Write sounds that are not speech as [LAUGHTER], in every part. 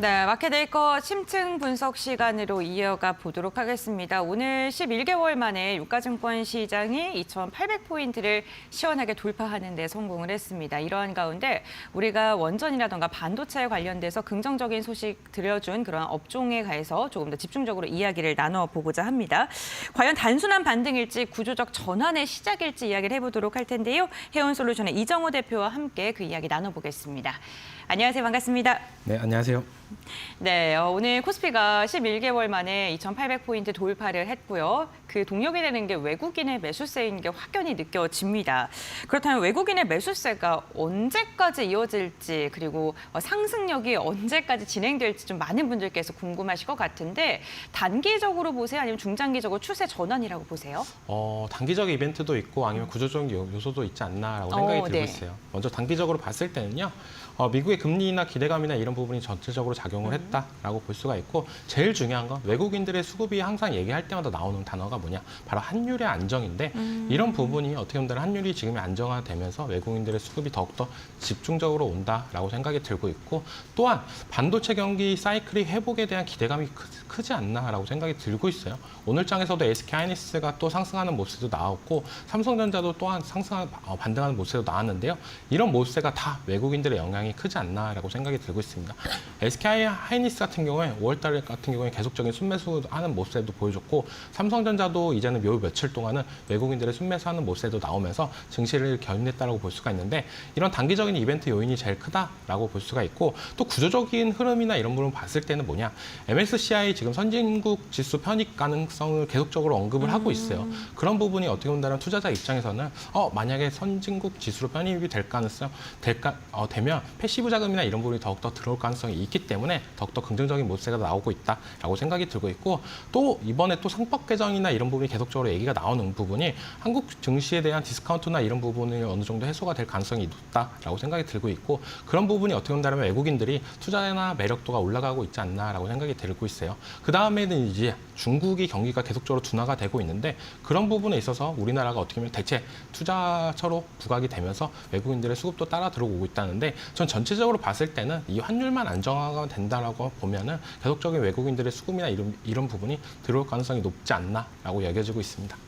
네, 마켓 데이커 심층 분석 시간으로 이어가 보도록 하겠습니다. 오늘 11개월 만에 유가증권 시장이 2,800포인트를 시원하게 돌파하는 데 성공을 했습니다. 이러한 가운데 우리가 원전이라던가 반도체에 관련돼서 긍정적인 소식 들려준 그런 업종에 가해서 조금 더 집중적으로 이야기를 나눠보고자 합니다. 과연 단순한 반등일지 구조적 전환의 시작일지 이야기를 해보도록 할 텐데요. 해운솔루션의 이정호 대표와 함께 그 이야기 나눠보겠습니다. 안녕하세요. 반갑습니다. 네, 안녕하세요. 네, 어, 오늘 코스피가 11개월 만에 2,800포인트 돌파를 했고요. 그 동력이 되는 게 외국인의 매수세인 게 확연히 느껴집니다. 그렇다면 외국인의 매수세가 언제까지 이어질지 그리고 어, 상승력이 언제까지 진행될지 좀 많은 분들께서 궁금하실 것 같은데 단기적으로 보세요? 아니면 중장기적으로 추세 전환이라고 보세요? 어, 단기적 이벤트도 있고 아니면 구조적인 요- 요소도 있지 않나라고 생각이 어, 들고 네. 있어요. 먼저 단기적으로 봤을 때는요. 어, 미국의 금리나 기대감이나 이런 부분이 전체적으로 작용을 했다라고 볼 수가 있고 제일 중요한 건 외국인들의 수급이 항상 얘기할 때마다 나오는 단어가 뭐냐 바로 환율의 안정인데 이런 부분이 어떻게 보면 환율이 지금 안정화되면서 외국인들의 수급이 더욱더 집중적으로 온다라고 생각이 들고 있고 또한 반도체 경기 사이클이 회복에 대한 기대감이 크, 크지 않나라고 생각이 들고 있어요. 오늘 장에서도 SK 하이닉스가 또 상승하는 모습도 나왔고 삼성전자도 또한 상승한 어, 반등하는 모습도 나왔는데요. 이런 모습세가 다 외국인들의 영향이 크지 않나라고 생각이 들고 있습니다. SK 하이닉스 같은 경우에 5월달 같은 경우에 계속적인 순매수하는 모습도 보여줬고 삼성전자도 이제는 요 며칠 동안은 외국인들의 순매수하는 모습도 나오면서 증시를 견인했다라고 볼 수가 있는데 이런 단기적인 이벤트 요인이 제일 크다라고 볼 수가 있고 또 구조적인 흐름이나 이런 부분 봤을 때는 뭐냐 MSCI 지금 선진국 지수 편입 가능성을 계속적으로 언급을 하고 있어요. 그런 부분이 어떻게 본다면 투자자 입장에서는 어 만약에 선진국 지수로 편입이 될 가능성 될까 어, 되면 패시브 자금이나 이런 부분이 더욱더 들어올 가능성이 있기 때문에 더욱더 긍정적인 모습세가 나오고 있다라고 생각이 들고 있고 또 이번에 또 상법 개정이나 이런 부분이 계속적으로 얘기가 나오는 부분이 한국 증시에 대한 디스카운트나 이런 부분이 어느 정도 해소가 될 가능성이 높다라고 생각이 들고 있고 그런 부분이 어떻게 본다면 외국인들이 투자나 매력도가 올라가고 있지 않나라고 생각이 들고 있어요. 그 다음에는 이제 중국이 경기가 계속적으로 둔화가 되고 있는데 그런 부분에 있어서 우리나라가 어떻게 보면 대체 투자처로 부각이 되면서 외국인들의 수급도 따라 들어오고 있다는데 전 전체적으로 봤을 때는 이 환율만 안정화가 된다라고 보면은 계속적인 외국인들의 수급이나 이런 이런 부분이 들어올 가능성이 높지 않나라고 여겨지고 있습니다.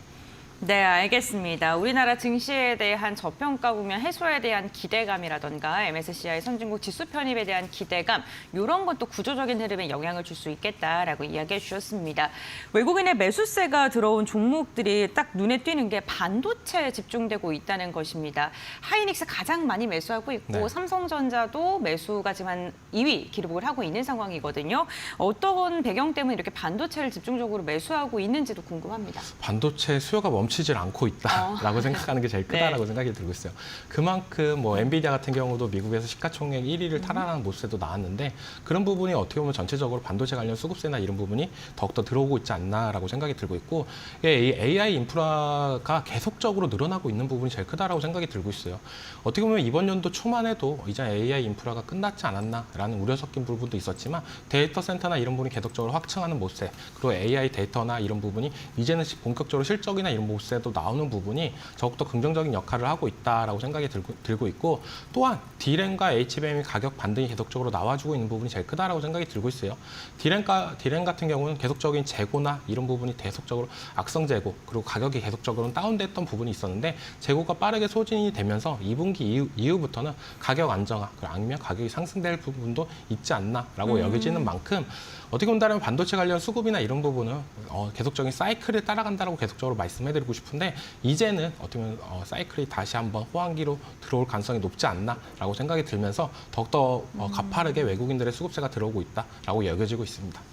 네, 알겠습니다. 우리나라 증시에 대한 저평가 국면 해소에 대한 기대감이라던가 MSCI 선진국 지수 편입에 대한 기대감 이런 건또 구조적인 흐름에 영향을 줄 수 있겠다라고 이야기해 주셨습니다. 외국인의 매수세가 들어온 종목들이 딱 눈에 띄는 게 반도체에 집중되고 있다는 것입니다. 하이닉스 가장 많이 매수하고 있고 네. 삼성전자도 매수가 한 2위 기록을 하고 있는 상황이거든요. 어떤 배경 때문에 이렇게 반도체를 집중적으로 매수하고 있는지도 궁금합니다. 반도체 수요가 멈 추질 않고 있다라고 생각하는 게 제일 [LAUGHS] 크다라고 생각이 들고 있어요. 그만큼 뭐 엔비디아 같은 경우도 미국에서 시가총액 1위를 탈환하는 모습도 나왔는데 그런 부분이 어떻게 보면 전체적으로 반도체 관련 수급세나 이런 부분이 더욱더 들어오고 있지 않나라고 생각이 들고 있고 AI 인프라가 계속적으로 늘어나고 있는 부분이 제일 크다라고 생각이 들고 있어요. 어떻게 보면 이번 연도 초만 해도 이제 AI 인프라가 끝났지 않았나라는 우려 섞인 부분도 있었지만 데이터 센터나 이런 부분이 계속적으로 확증하는 모습 그리고 AI 데이터나 이런 부분이 이제는 시- 본격적으로 실적이나 이런 모습에도 나오는 부분이 더욱더 긍정적인 역할을 하고 있다라고 생각이 들고, 들고 있고 또한 D램과 HBM의 가격 반등이 계속적으로 나와주고 있는 부분이 제일 크다라고 생각이 들고 있어요. D램과 D램 같은 경우는 계속적인 재고나 이런 부분이 계속적으로 악성 재고 그리고 가격이 계속적으로 다운됐던 부분이 있었는데 재고가 빠르게 소진이 되면서 2분기 이후, 이후부터는 가격 안정화 아니면 가격이 상승될 부분도 있지 않나라고 여겨지는 만큼 어떻게 본다면 반도체 관련 수급이나 이런 부분은 어, 계속적인 사이클을 따라간다라고 계속적으로 말씀해드리고 싶은데 이제는 어떻게 보면 어, 사이클이 다시 한번 호황기로 들어올 가능성이 높지 않나라고 생각이 들면서 더욱더 어, 가파르게 외국인들의 수급세가 들어오고 있다라고 여겨지고 있습니다.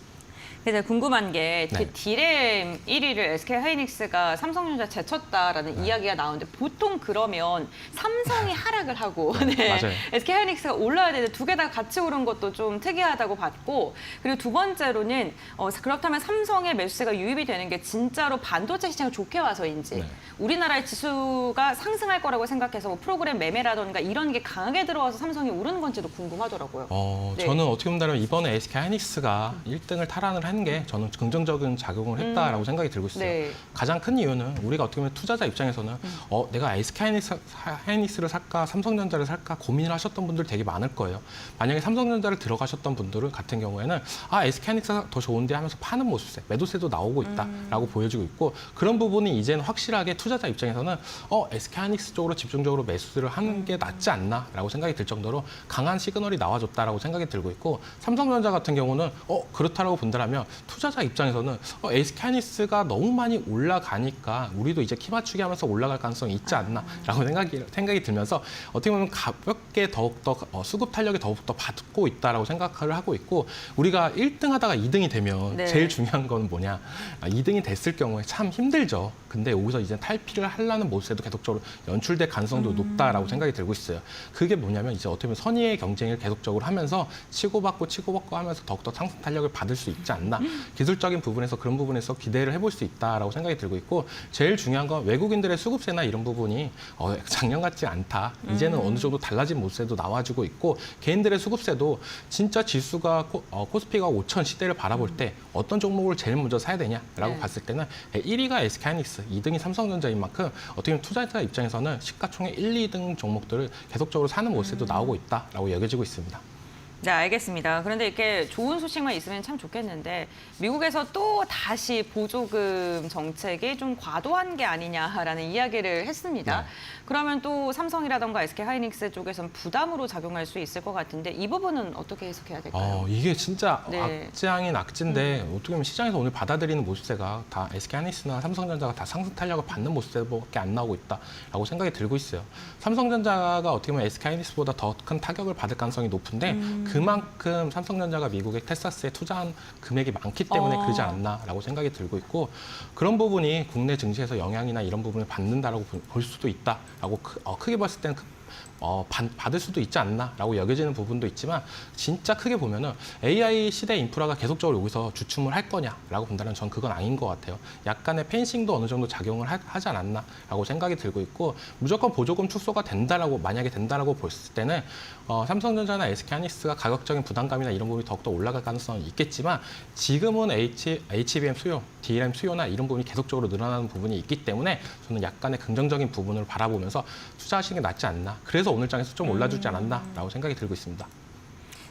그래서 궁금한 게 네. 그 디램 1위를 SK 하이닉스가 삼성전자 제쳤다라는 네. 이야기가 나오는데 보통 그러면 삼성이 하락을 하고 네. 맞아요. SK 하이닉스가 올라야 되는데 두 개 다 같이 오른 것도 좀 특이하다고 봤고 그리고 두 번째로는 어, 그렇다면 삼성의 매수세가 유입이 되는 게 진짜로 반도체 시장을 좋게 와서인지 네. 우리나라의 지수가 상승할 거라고 생각해서 뭐 프로그램 매매라던가 이런 게 강하게 들어와서 삼성이 오르는 건지도 궁금하더라고요. 어, 네. 저는 어떻게 본다면 이번에 SK 하이닉스가 1등을 탈환을 한게 저는 긍정적인 작용을 했다라고 생각이 들고 있어요. 네. 가장 큰 이유는 우리가 어떻게 보면 투자자 입장에서는 음. 어, 내가 SK 하이닉스, 하이닉스를 살까 삼성전자를 살까 고민을 하셨던 분들 되게 많을 거예요. 만약에 삼성전자를 들어가셨던 분들은 같은 경우에는 아 SK 하이닉스가 더 좋은데 하면서 파는 모습세, 매도세도 나오고 있다라고 음. 보여지고 있고 그런 부분이 이제는 확실하게 투자자 입장에서는 어 SK 하이닉스 쪽으로 집중적으로 매수를 하는 게 낫지 않나라고 생각이 들 정도로 강한 시그널이 나와줬다라고 생각이 들고 있고 삼성전자 같은 경우는 어 그렇다라고 본다면 투자자 입장에서는 어, 하이닉스가 너무 많이 올라가니까 우리도 이제 키 맞추기 하면서 올라갈 가능성이 있지 않나라고 생각이 생각이 들면서 어떻게 보면 가볍게 더욱더 어, 수급 탄력이 더욱더 받고 있다라고 생각을 하고 있고 우리가 1등 하다가 2등이 되면 네. 제일 중요한 건 뭐냐 아, 2등이 됐을 경우에 참 힘들죠. 근데 여기서 이제 탈피를 하려는 모습에도 계속적으로 연출될 가능성도 높다라고 생각이 들고 있어요. 그게 뭐냐면 이제 어떻게 보면 선의의 경쟁을 계속적으로 하면서 치고받고 치고받고 하면서 더욱더 상승 탄력을 받을 수 있지 않나 기술적인 부분에서 그런 부분에서 기대를 해볼 수 있다라고 생각이 들고 있고 제일 중요한 건 외국인들의 수급세나 이런 부분이 어, [LAUGHS] 작년 같지 않다. 이제는 어느 정도 달라진 모습도 나와주고 있고 개인들의 수급세도 진짜 지수가 코, 어, 코스피가 5천 시대를 바라볼 때 어떤 종목을 제일 먼저 사야 되냐라고 네. 봤을 때는 1위가 SK하이닉스, 2등이 삼성전자인 만큼 어떻게 보면 투자자 입장에서는 시가총액 1, 2등 종목들을 계속적으로 사는 모습도 나오고 있다라고 여겨지고 있습니다. 네, 알겠습니다. 그런데 이렇게 좋은 소식만 있으면 참 좋겠는데 미국에서 또 다시 보조금 정책이 좀 과도한 게 아니냐라는 이야기를 했습니다. 네. 그러면 또 삼성이라던가 SK 하이닉스 쪽에서는 부담으로 작용할 수 있을 것 같은데 이 부분은 어떻게 해석해야 될까요? 어, 이게 진짜 네. 악재앙인 악재인데 어떻게 보면 시장에서 오늘 받아들이는 모습세가 다 SK하이닉스나 삼성전자가 다 상승 탄력을 받는 모습세밖에 안 나오고 있다라고 생각이 들고 있어요. 삼성전자가 어떻게 보면 SK하이닉스보다 더 큰 타격을 받을 가능성이 높은데 음. 그만큼 삼성전자가 미국의 텍사스에 투자한 금액이 많기 때문에 어. 그러지 않나라고 생각이 들고 있고 그런 부분이 국내 증시에서 영향이나 이런 부분을 받는다라고 볼- 볼 수도 있다라고 크, 어, 크게 봤을 때는 크- 어, 받, 받을 수도 있지 않나라고 여겨지는 부분도 있지만 진짜 크게 보면은 AI 시대 인프라가 계속적으로 여기서 주춤을 할 거냐라고 본다면 전 그건 아닌 것 같아요. 약간의 펜싱도 어느 정도 작용을 하, 하지 않았나라고 생각이 들고 있고 무조건 보조금 축소가 된다라고 만약에 된다라고 봤을 때는 어, 삼성전자나 SK하이닉스가 가격적인 부담감이나 이런 부분이 더욱더 올라갈 가능성은 있겠지만 지금은 H, HBM 수요, DRAM 수요나 이런 부분이 계속적으로 늘어나는 부분이 있기 때문에 저는 약간의 긍정적인 부분을 바라보면서 투자하시는 게 낫지 않나. 그래서 오늘 장에서 좀 올라주지 않았나라고 생각이 들고 있습니다.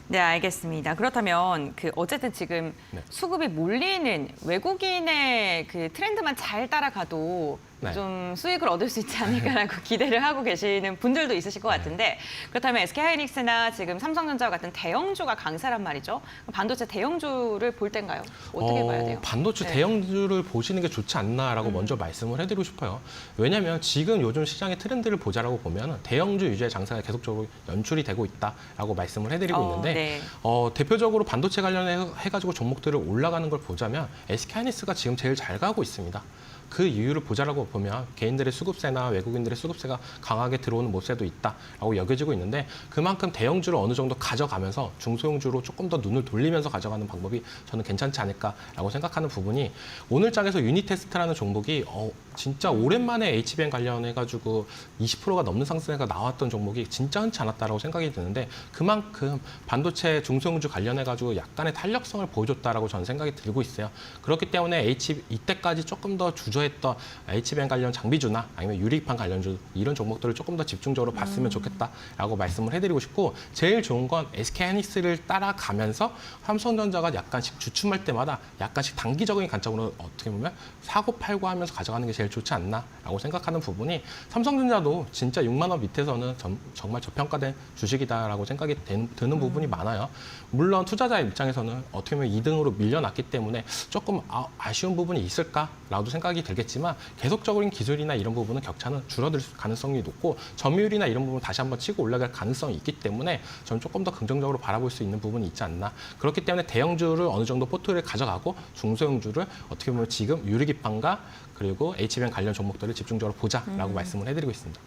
네, 알겠습니다. 그렇다면 그 어쨌든 지금 네. 수급이 몰리는 외국인의 그 트렌드만 잘 따라가도 네. 좀 수익을 얻을 수 있지 않을까라고 [LAUGHS] 기대를 하고 계시는 분들도 있으실 네. 것 같은데 그렇다면 SK하이닉스나 지금 삼성전자 같은 대형주가 강세란 말이죠. 반도체 대형주를 볼 때인가요? 어떻게 봐야 돼요? 반도체 네. 음. 대형주를 보시는 게 좋지 않나라고 먼저 말씀을 해드리고 싶어요. 왜냐하면 지금 요즘 시장의 트렌드를 보자라고 보면 대형주 유지의 장세가 계속적으로 연출이 되고 있다라고 말씀을 해드리고 어, 있는데 네. 어, 대표적으로 반도체 관련해 해가지고 종목들을 올라가는 걸 보자면 SK하이닉스가 지금 제일 잘 가고 있습니다. 그 이유를 보자라고 보면 개인들의 수급세나 외국인들의 수급세가 강하게 들어오는 모습도 있다라고 여겨지고 있는데 그만큼 대형주를 어느 정도 가져가면서 중소형주로 조금 더 눈을 돌리면서 가져가는 방법이 저는 괜찮지 않을까라고 생각하는 부분이 오늘 장에서 유니테스트라는 종목이 어, 진짜 오랜만에 HBM 관련해가지고 20%가 넘는 상승세가 나왔던 종목이 진짜 흔치 않았다라고 생각이 드는데 그만큼 반도체 중소형주 관련해가지고 약간의 탄력성을 보여줬다라고 저는 생각이 들고 있어요. 그렇기 때문에 H 이때까지 조금 더 주저 했던 HBM 관련 장비주나 아니면 유리판 관련주 이런 종목들을 조금 더 집중적으로 봤으면 좋겠다라고 말씀을 해드리고 싶고 제일 좋은 건 SK 하이닉스를 따라가면서 삼성전자가 약간씩 주춤할 때마다 약간씩 단기적인 관점으로 어떻게 보면 사고 팔고 하면서 가져가는 게 제일 좋지 않나라고 생각하는 부분이 삼성전자도 진짜 6만 원 밑에서는 점- 정말 저평가된 주식이다라고 생각이 된- 드는 부분이 많아요. 물론 투자자 입장에서는 어떻게 보면 2등으로 밀려났기 때문에 조금 아, 아쉬운 부분이 있을까라도 생각이 들겠지만 계속적인 기술이나 이런 부분은 격차는 줄어들 가능성이 높고 점유율이나 이런 부분 다시 한번 치고 올라갈 가능성이 있기 때문에 저는 조금 더 긍정적으로 바라볼 수 있는 부분이 있지 않나. 그렇기 때문에 대형주를 어느 정도 포트를 가져가고 중소형주를 어떻게 보면 지금 유리기판과 그리고 HBM 관련 종목들을 집중적으로 보자라고 말씀을 해드리고 있습니다.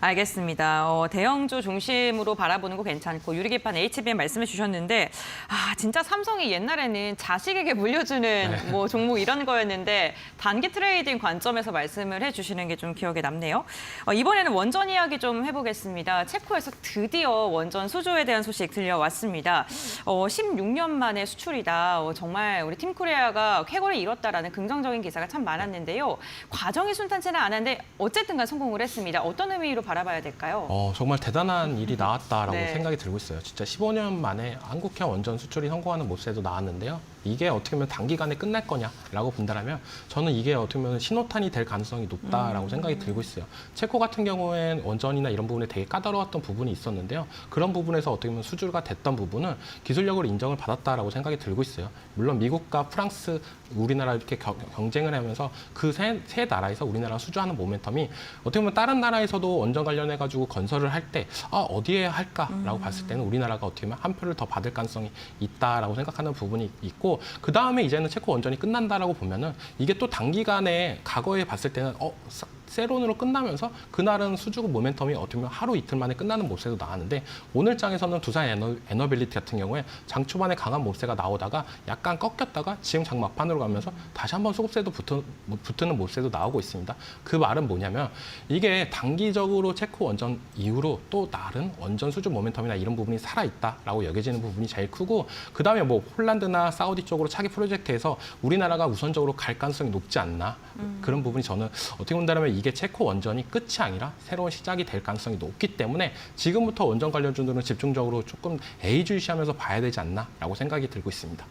알겠습니다. 어, 대형주 중심으로 바라보는 거 괜찮고 유리기판 HBM 말씀해 주셨는데 아 진짜 삼성이 옛날에는 자식에게 물려주는 뭐 종목 이런 거였는데 단기 트레이딩 관점에서 말씀을 해주시는 게 좀 기억에 남네요. 어, 이번에는 원전 이야기 좀 해보겠습니다. 체코에서 드디어 원전 수주에 대한 소식 들려왔습니다. 어, 16년 만에 수출이다. 어, 정말 우리 팀 코리아가 쾌거를 이뤘다라는 긍정적인 기사가 참 많았는데요. 과정이 순탄치는 않았는데 어쨌든간 성공을 했습니다. 어떤 의미로 바라봐야 될까요? 어, 정말 대단한 일이 나왔다라고 네. 생각이 들고 있어요. 진짜 15년 만에 한국형 원전 수출이 성공하는 모습에도 나왔는데요. 이게 어떻게 보면 단기간에 끝날 거냐라고 본다면 저는 이게 어떻게 보면 신호탄이 될 가능성이 높다라고 생각이 들고 있어요. 체코 같은 경우엔 원전이나 이런 부분에 되게 까다로웠던 부분이 있었는데요. 그런 부분에서 어떻게 보면 수주가 됐던 부분은 기술력으로 인정을 받았다라고 생각이 들고 있어요. 물론 미국과 프랑스, 우리나라 이렇게 겨- 경쟁을 하면서 그세 세 나라에서 우리나라 수주하는 모멘텀이 어떻게 보면 다른 나라에서도 원전 관련해 가지고 건설을 할 때 아, 어디에 할까라고 봤을 때는 우리나라가 어떻게 보면 한 표를 더 받을 가능성이 있다라고 생각하는 부분이 있고 그 다음에 이제는 체코 원전이 끝난다라고 보면은 이게 또 단기간에 과거에 봤을 때는 어 사- 세론으로 끝나면서 그날은 수주고 모멘텀이 어떻게 보면 하루 이틀 만에 끝나는 모습도 나왔는데 오늘 장에서는 두산 에너, 에너빌리티 같은 경우에 장 초반에 강한 모습가 나오다가 약간 꺾였다가 지금 장 막판으로 가면서 다시 한번 소급세도 붙은, 붙는 모습도 나오고 있습니다. 그 말은 뭐냐면 이게 단기적으로 체코 원전 이후로 또 다른 원전 수주 모멘텀이나 이런 부분이 살아있다라고 여겨지는 부분이 제일 크고 그 다음에 뭐 폴란드나 사우디 쪽으로 차기 프로젝트에서 우리나라가 우선적으로 갈 가능성이 높지 않나 그런 부분이 저는 어떻게 본다면 이게 체코 원전이 끝이 아니라 새로운 시작이 될 가능성이 높기 때문에 지금부터 원전 관련주들은 집중적으로 조금 A주시하면서 봐야 되지 않나라고 생각이 들고 있습니다.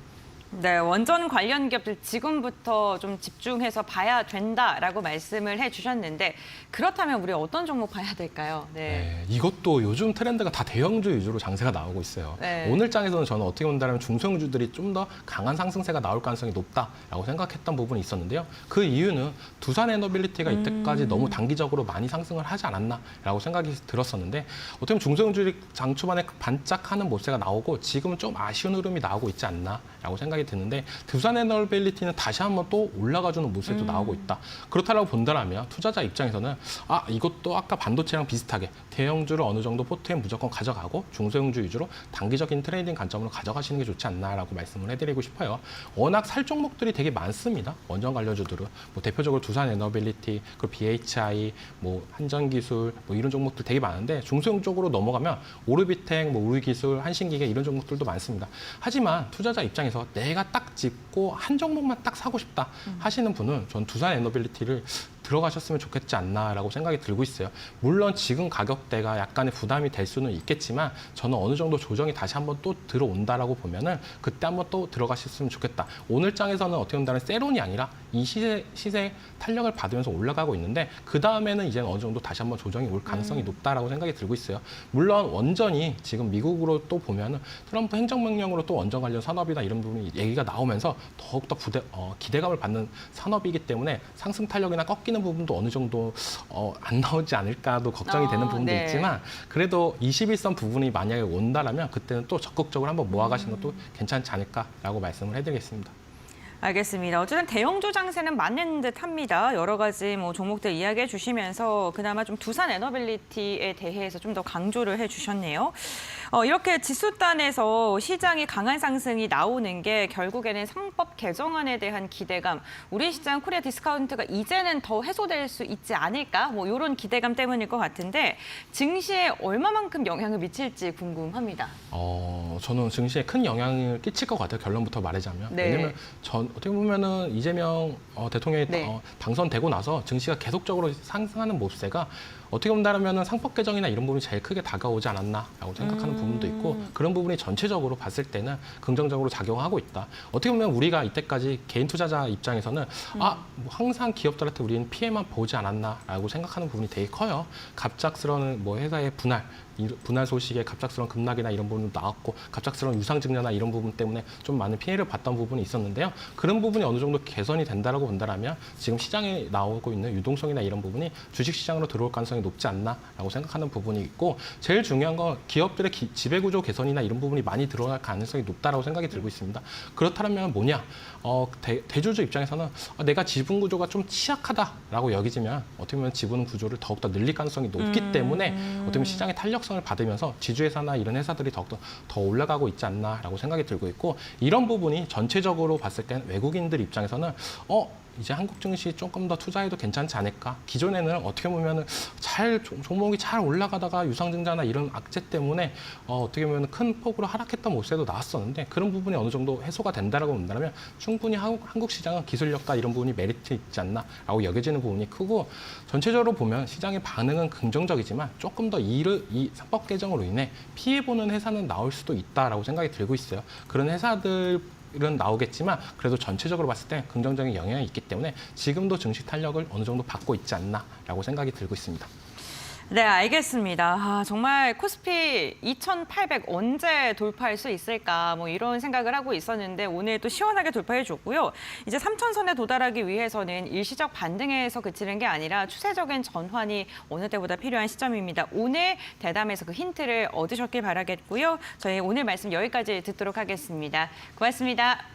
네, 원전 관련 기업들 지금부터 좀 집중해서 봐야 된다라고 말씀을 해주셨는데 그렇다면 우리 어떤 종목 봐야 될까요? 네. 네, 이것도 요즘 트렌드가 다 대형주 위주로 장세가 나오고 있어요. 네. 오늘 장에서는 저는 어떻게 본다면 중소형주들이 좀 더 강한 상승세가 나올 가능성이 높다라고 생각했던 부분이 있었는데요. 그 이유는 두산 에너빌리티가 이때까지 너무 단기적으로 많이 상승을 하지 않았나라고 생각이 들었었는데 어떻게 보면 중소형주들이 장 초반에 반짝하는 모습가 나오고 지금은 좀 아쉬운 흐름이 나오고 있지 않나라고 생각이 드는데 두산 에너빌리티는 다시 한번 또 올라가주는 모습도 나오고 있다. 그렇다라고 본다면 투자자 입장에서는 아 이것도 아까 반도체랑 비슷하게 대형주를 어느 정도 포트에 무조건 가져가고 중소형주 위주로 단기적인 트레이딩 관점으로 가져가시는 게 좋지 않나라고 말씀을 해드리고 싶어요. 워낙 살 종목들이 되게 많습니다. 원전 관련주들은 뭐 대표적으로 두산 에너빌리티, 그 BHI, 뭐 한전기술 뭐 이런 종목들 되게 많은데 중소형 쪽으로 넘어가면 오르비텍, 뭐 우리기술, 한신기계 이런 종목들도 많습니다. 하지만 투자자 입장에서 내가 딱 짚고 한 종목만 딱 사고 싶다 하시는 분은 전 두산 에너빌리티를 들어가셨으면 좋겠지 않나라고 생각이 들고 있어요. 물론 지금 가격대가 약간의 부담이 될 수는 있겠지만 저는 어느 정도 조정이 다시 한번 또 들어온다라고 보면은 그때 한번 또 들어가셨으면 좋겠다. 오늘 장에서는 어떻게 본다면 세론이 아니라 이 시세, 시세 탄력을 받으면서 올라가고 있는데 그 다음에는 이제 어느 정도 다시 한번 조정이 올 가능성이 높다라고 생각이 들고 있어요. 물론 원전이 지금 미국으로 또 보면은 트럼프 행정명령으로 또 원전 관련 산업이나 이런 부분이 얘기가 나오면서 더욱더 부대, 어, 기대감을 받는 산업이기 때문에 상승 탄력이나 꺾 이는 부분도 어느 정도 어, 안 나오지 않을까도 걱정이 어, 되는 부분도 네. 있지만 그래도 21선 부분이 만약에 온다라면 그때는 또 적극적으로 한번 모아가시는 것도 괜찮지 않을까라고 말씀을 해드리겠습니다. 알겠습니다. 어쨌든 대형주 장세는 맞는 듯합니다. 여러 가지 뭐 종목들 이야기해 주시면서 그나마 좀 두산 에너빌리티에 대해서 좀 더 강조를 해 주셨네요. 어, 이렇게 지수단에서 시장이 강한 상승이 나오는 게 결국에는 상법 개정안에 대한 기대감, 우리 시장 코리아 디스카운트가 이제는 더 해소될 수 있지 않을까? 뭐 이런 기대감 때문일 것 같은데 증시에 얼마만큼 영향을 미칠지 궁금합니다. 어, 저는 증시에 큰 영향을 끼칠 것 같아요. 결론부터 말하자면. 네. 왜냐면 전 어떻게 보면은 이재명 어, 대통령이 네. 어, 당선되고 나서 증시가 계속적으로 상승하는 모습세가 어떻게 본다면 상법 개정이나 이런 부분이 제일 크게 다가오지 않았나라고 생각하는 음. 부분도 있고 그런 부분이 전체적으로 봤을 때는 긍정적으로 작용하고 있다. 어떻게 보면 우리가 이때까지 개인 투자자 입장에서는 아, 뭐 항상 기업들한테 우리는 피해만 보지 않았나라고 생각하는 부분이 되게 커요. 갑작스러운 뭐 회사의 분할 이 분할 소식에 갑작스러운 급락이나 이런 부분도 나왔고 갑작스러운 유상 증자나 이런 부분 때문에 좀 많은 피해를 봤던 부분이 있었는데요. 그런 부분이 어느 정도 개선이 된다라고 본다라면 지금 시장에 나오고 있는 유동성이나 이런 부분이 주식 시장으로 들어올 가능성이 높지 않나라고 생각하는 부분이 있고 제일 중요한 건 기업들의 기- 지배 구조 개선이나 이런 부분이 많이 들어갈 가능성이 높다라고 생각이 들고 있습니다. 그렇다면 뭐냐? 어, 대, 대주주 입장에서는 아, 내가 지분 구조가 좀 취약하다라고 여기지만 어떻게 보면 지분 구조를 더욱더 늘릴 가능성이 높기 때문에 어떻게 보면 시장의 탄력 성을 받으면서 지주회사나 이런 회사들이 더욱더 더 올라가고 있지 않나라고 생각이 들고 있고 이런 부분이 전체적으로 봤을 땐 외국인들 입장에서는 어 이제 한국 증시 조금 더 투자해도 괜찮지 않을까? 기존에는 어떻게 보면은 잘 종- 종목이 잘 올라가다가 유상증자나 이런 악재 때문에 어, 어떻게 보면 큰 폭으로 하락했던 모습도 나왔었는데 그런 부분이 어느 정도 해소가 된다라고 본다면 충분히 한국, 한국 시장은 기술력과 이런 부분이 메리트 있지 않나라고 여겨지는 부분이 크고 전체적으로 보면 시장의 반응은 긍정적이지만 조금 더 이를 이 상법 개정으로 인해 피해 보는 회사는 나올 수도 있다라고 생각이 들고 있어요. 그런 회사들 은 나오겠지만 그래도 전체적으로 봤을 때 긍정적인 영향이 있기 때문에 지금도 증시 탄력을 어느 정도 받고 있지 않나라고 생각이 들고 있습니다. 네, 알겠습니다. 아, 정말 코스피 2,800 언제 돌파할 수 있을까 뭐 이런 생각을 하고 있었는데 오늘 또 시원하게 돌파해 줬고요. 이제 3,000선에 도달하기 위해서는 일시적 반등에서 그치는 게 아니라 추세적인 전환이 어느 때보다 필요한 시점입니다. 오늘 대담에서 그 힌트를 얻으셨길 바라겠고요. 저희 오늘 말씀 여기까지 듣도록 하겠습니다. 고맙습니다.